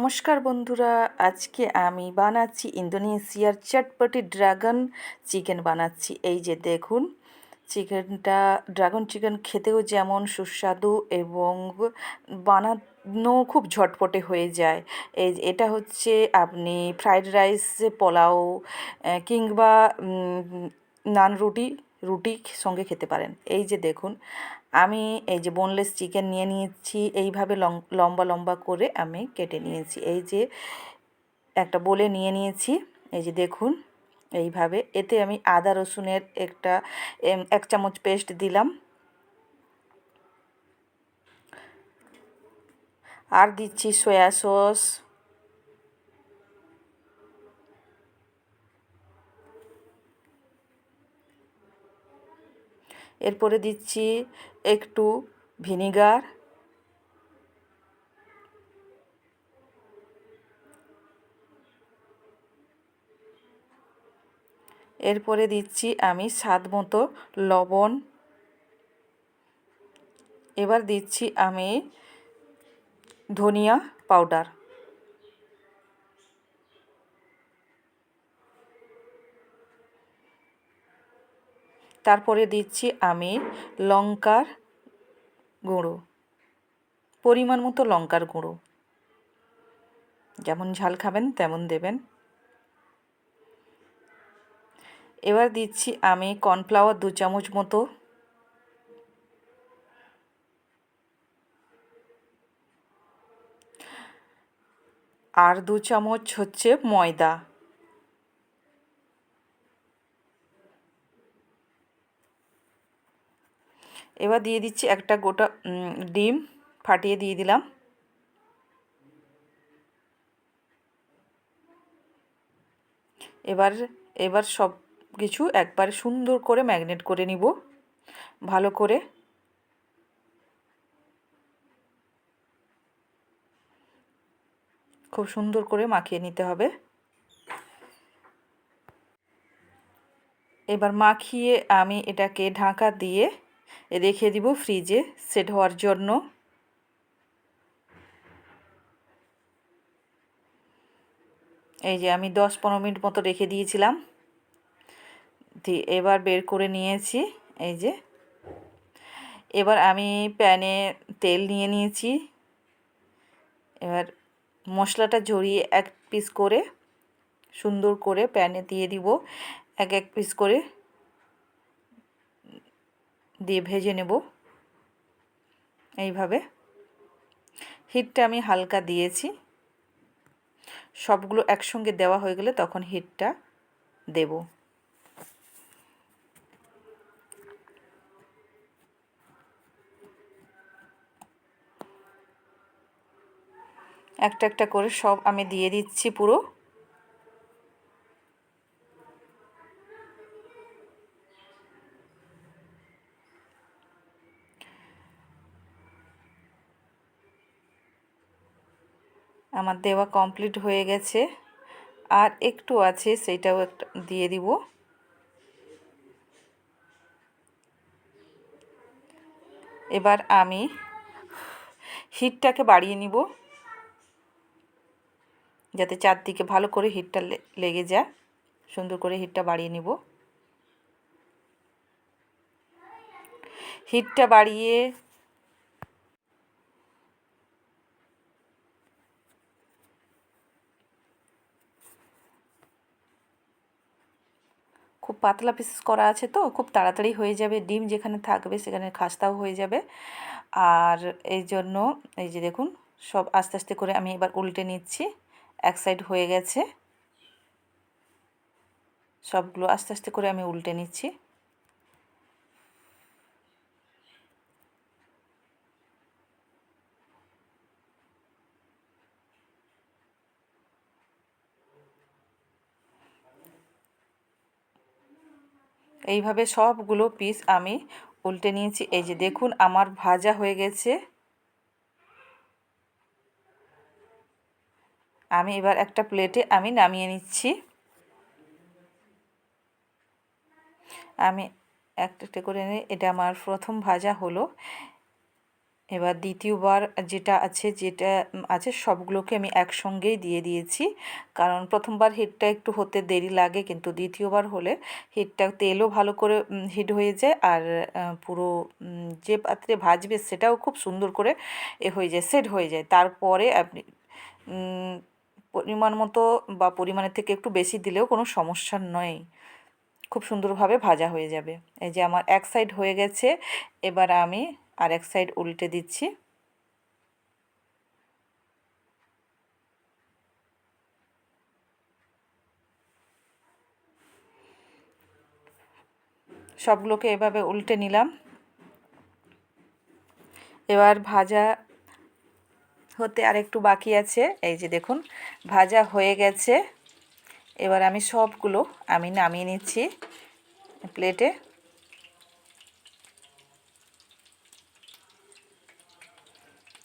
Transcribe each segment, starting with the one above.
নমস্কার বন্ধুরা, আজকে আমি বানাচ্ছি ইন্দোনেশিয়ার চটপটি ড্রাগন চিকেন বানাচ্ছি। এই যে দেখুন, চিকেনটা, ড্রাগন চিকেন খেতেও যেমন সুস্বাদু এবং বানানো খুব ঝটপটে হয়ে যায়। এই এটা হচ্ছে আপনি ফ্রাইড রাইস, পোলাও কিংবা নান রুটি রুটি সঙ্গে খেতে পারেন। এই যে দেখুন আমি এই যে বোনলেস চিকেন নিয়ে নিয়েছি, এইভাবে লং- লম্বা লম্বা করে আমি কেটে নিয়েছি। এই যে একটা বলে নিয়ে নিয়েছি, এই যে দেখুন, এইভাবে। এতে আমি আদা রসুনের একটা এক চামচ পেস্ট দিলাম। আর দিচ্ছি সয়া সস এরপরে দিচ্ছি একটু ভিনিগার। এরপরে দিচ্ছি আমি স্বাদ মতো লবণ। এবার দিচ্ছি আমি ধনিয়া পাউডার। তারপরে দিচ্ছি আমি লঙ্কার গুঁড়ো, পরিমাণ মতো লঙ্কার গুঁড়ো। যেমন ঝাল খাবেন, তেমন দেবেন। এবার দিচ্ছি আমি কর্নফ্লাওয়ার দু চামচ মতো। আর দু চামচ হচ্ছে ময়দা। এবার দিয়ে দিচ্ছি একটা গোটা ডিম ফাটিয়ে দিয়ে দিলাম। এবার এবার সব কিছু একবার সুন্দর করে ম্যাগনেট করে নিব। ভালো করে। খুব সুন্দর করে মাখিয়ে নিতে হবে। এবার মাখিয়ে আমি এটাকে ঢাকা দিয়ে রেখে দিব ফ্রিজে সেট হওয়ার জন্য। এই যে আমি দশ পনেরো মিনিট মতো রেখে দিয়েছিলাম। এবার বের করে নিয়েছি, এই যে। এবার আমি প্যানে তেল নিয়ে নিয়েছি। এবার মশলাটা ঝরিয়ে এক পিস করে সুন্দর করে প্যানে দিয়ে দিব, এক এক পিস করে। দিয়ে ভেজে নেব। এইভাবে। হিটটা আমি হালকা দিয়েছি। সবগুলো একসঙ্গে দেওয়া হয়ে গেলে তখন হিটটা দেব। একটা একটা করে সব আমি দিয়ে দিচ্ছি পুরো। আমার দেওয়া কমপ্লিট হয়ে গেছে। আর একটু আছে সেইটাও একটা দিয়ে দিব। এবার আমি হিটটাকে বাড়িয়ে নিব, যাতে চারদিকে ভালো করে হিটটা লেগে যায়। সুন্দর করে হিটটা বাড়িয়ে নিব। হিটটা বাড়িয়ে খুব পাতলা পিস করা আছে তো, খুব তাড়াতাড়ি হয়ে যাবে। ডিম যেখানে থাকবে সেখানে খাস্তাও হয়ে যাবে। আর এই জন্য, এই যে দেখুন, সব আস্তে আস্তে করে আমি এবার উল্টে নিচ্ছি। এক সাইড হয়ে গেছে। সবগুলো আস্তে আস্তে করে আমি উল্টে নিচ্ছি। এইভাবে সবগুলো পিস আমি উল্টে নিয়েছি। এই যে দেখুন, আমার ভাজা হয়ে গেছে। আমি এবার একটা প্লেটে আমি নামিয়ে নিচ্ছি। আমি একটা করে এটা আমার প্রথম ভাজা হলো। এবার দ্বিতীয়বার যেটা আছে যেটা আছে, সবগুলোকে আমি একসঙ্গেই দিয়ে দিয়েছি। কারণ প্রথমবার হিটটা একটু হতে দেরি লাগে, কিন্তু দ্বিতীয়বার হলে হিটটা তেলও ভালো করে হিট হয়ে যায় আর পুরো যে পাত্রে ভাজবে সেটাও খুব সুন্দর করে এ হয়ে যায় সেট হয়ে যায়। তারপরে আপনি পরিমাণ মতো বা পরিমাণের থেকে একটু বেশি দিলেও কোনো সমস্যা নয়। খুব সুন্দরভাবে ভাজা হয়ে যাবে। এই যে আমার এক সাইড হয়ে গেছে, এবার আমি আর এক সাইড উল্টে দিচ্ছি। সবগুলোকে এভাবে উল্টে নিলাম। এবার ভাজা হতে আর একটু বাকি আছে। এই যে দেখুন, ভাজা হয়ে গেছে। এবার আমি সবগুলো আমি নামিয়ে নিচ্ছি প্লেটে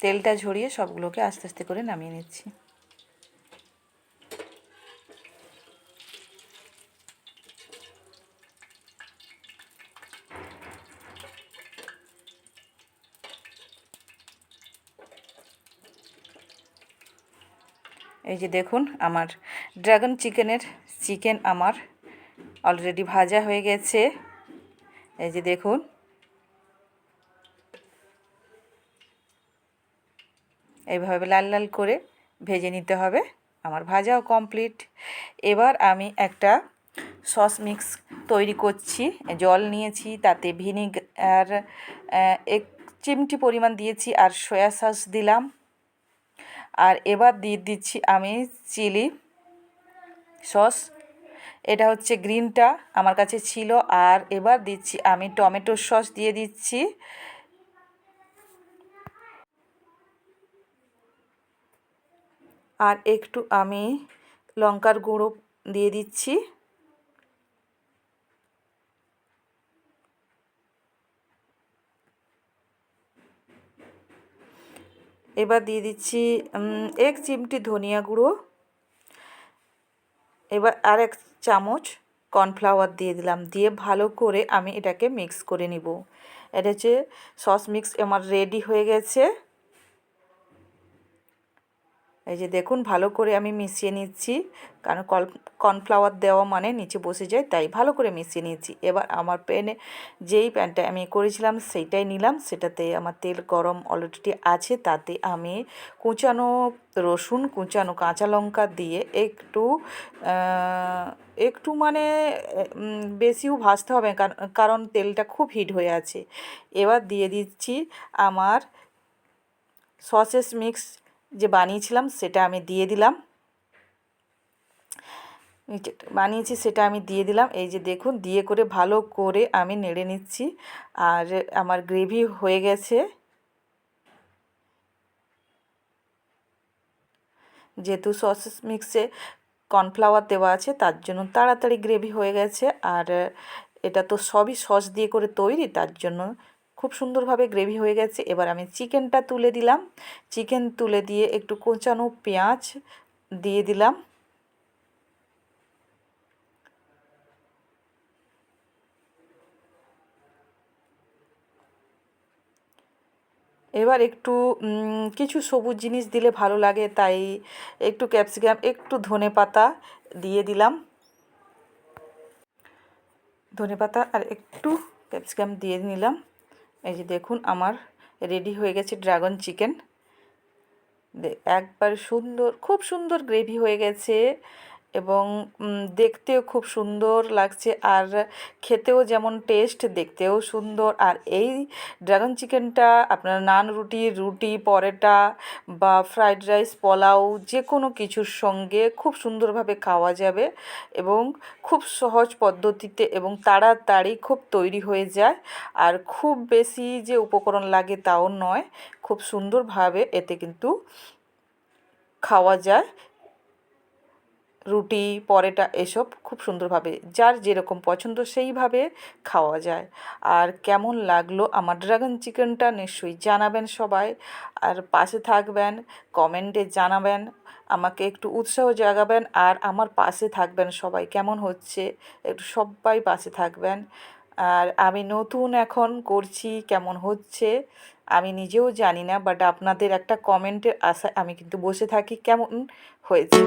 তেলটা ঝরিয়ে সবগুলোকে আস্তে আস্তে করে নামিয়ে নিচ্ছি। এই যে দেখুন, আমার ড্রাগন চিকেনের চিকেন আমার অলরেডি ভাজা হয়ে গেছে। এই যে দেখুন এইভাবে লাল লাল করে ভেজে নিতে হবে। আমার ভাজাও কমপ্লিট এবার আমি একটা সস মিক্স তৈরি করছি। জল নিয়েছি, তাতে ভিনিগার এক চিমটি পরিমাণ দিয়েছি, আর সয়া সস দিলাম। আর এবার দিয়ে দিচ্ছি আমি চিলি সস। এটা হচ্ছে গ্রিনটা আমার কাছে ছিল। আর এবার দিচ্ছি আমি টমেটোর সস দিয়ে দিচ্ছি। আর একটু আমি লঙ্কার গুঁড়ো দিয়ে দিচ্ছি। এবার দিয়ে দিচ্ছি এক চিমটি ধনিয়া গুঁড়ো। এবার আর এক চামচ কর্নফ্লাওয়ার দিয়ে দিলাম, দিয়ে ভালো করে আমি এটাকে মিক্স করে নিব। এটা হচ্ছে সস মিক্স আমার রেডি হয়ে গেছে। এই যে দেখুন, ভালো করে আমি মিশিয়ে নিচ্ছি। কারণ কল, কর্নফ্লাওয়ার দেওয়া মানে নিচে বসে যায়, তাই ভালো করে মিশিয়ে নিচ্ছি। এবার আমার প্যানে যেই প্যানটা আমি করেছিলাম, সেইটাই নিলাম। সেটাতে আমার তেল গরম অলরেডি আছে, তাতে আমি কুচানো রসুন, কুচানো কাঁচা লঙ্কা দিয়ে একটু একটু মানে বেশিও ভাজতে হবে কারণ তেলটা খুব হিট হয়ে আছে। এবার দিয়ে দিচ্ছি আমার সসেস মিক্স যে বানিয়েছিলাম সেটা আমি দিয়ে দিলাম। বানিয়েছি সেটা আমি দিয়ে দিলাম। এই যে দেখুন, দিয়ে করে ভালো করে আমি নেড়ে নিচ্ছি। আর আমার গ্রেভি হয়ে গেছে। যেহেতু সস মিক্সে কর্নফ্লাওয়ার দেওয়া আছে, তার জন্য তাড়াতাড়ি গ্রেভি হয়ে গেছে। আর এটা তো সবই সস দিয়ে করে তৈরি, তার জন্য খুব সুন্দরভাবে গ্রেভি হয়ে গেছে। এবার আমি চিকেনটা তুলে দিলাম। চিকেন তুলে দিয়ে একটু কোচানো পেঁয়াজ দিয়ে দিলাম। এবার একটু কিছু সবুজ জিনিস দিলে ভালো লাগে, তাই একটু ক্যাপসিকাম, একটু ধনে পাতা দিয়ে দিলাম। ধনে পাতা আর একটু ক্যাপসিকাম দিয়ে নিলাম। এই যে দেখুন, আমার রেডি হয়ে গেছে ড্রাগন চিকেন একবার সুন্দর, খুব সুন্দর গ্রেভি হয়ে গেছে। এবং দেখতেও খুব সুন্দর লাগছে। আর খেতেও যেমন টেস্ট দেখতেও সুন্দর। আর এই ড্রাগন চিকেনটা আপনার নান রুটি রুটি, পরোটা বা ফ্রাইড রাইস পোলাও যে কোনো কিছুর সঙ্গে খুব সুন্দরভাবে খাওয়া যাবে এবং খুব সহজ পদ্ধতিতে এবং তাড়াতাড়ি খুব তৈরি হয়ে যায়। আর খুব বেশি যে উপকরণ লাগে তাও নয়, খুব সুন্দরভাবে এতে কিন্তু খাওয়া যায়। রুটি, পরোটা এসব খুব সুন্দরভাবে, যার যেরকম পছন্দ সেইভাবে খাওয়া যায়। আর কেমন লাগল আমার ড্রাগন চিকেনটা নিশ্চয়ই জানাবেন সবাই। আর পাশে থাকবেন, কমেন্টে জানাবেন, আমাকে একটু উৎসাহ জাগাবেন, আর আমার পাশে থাকবেন সবাই, কেমন হচ্ছে? একটু সবাই পাশে থাকবেন। আর আমি নতুন এখন করছি, কেমন হচ্ছে? আমি নিজেও জানি না বাট আপনাদের একটা কমেন্টের আশায় আমি কিন্তু বসে থাকি, কেমন হয়েছে?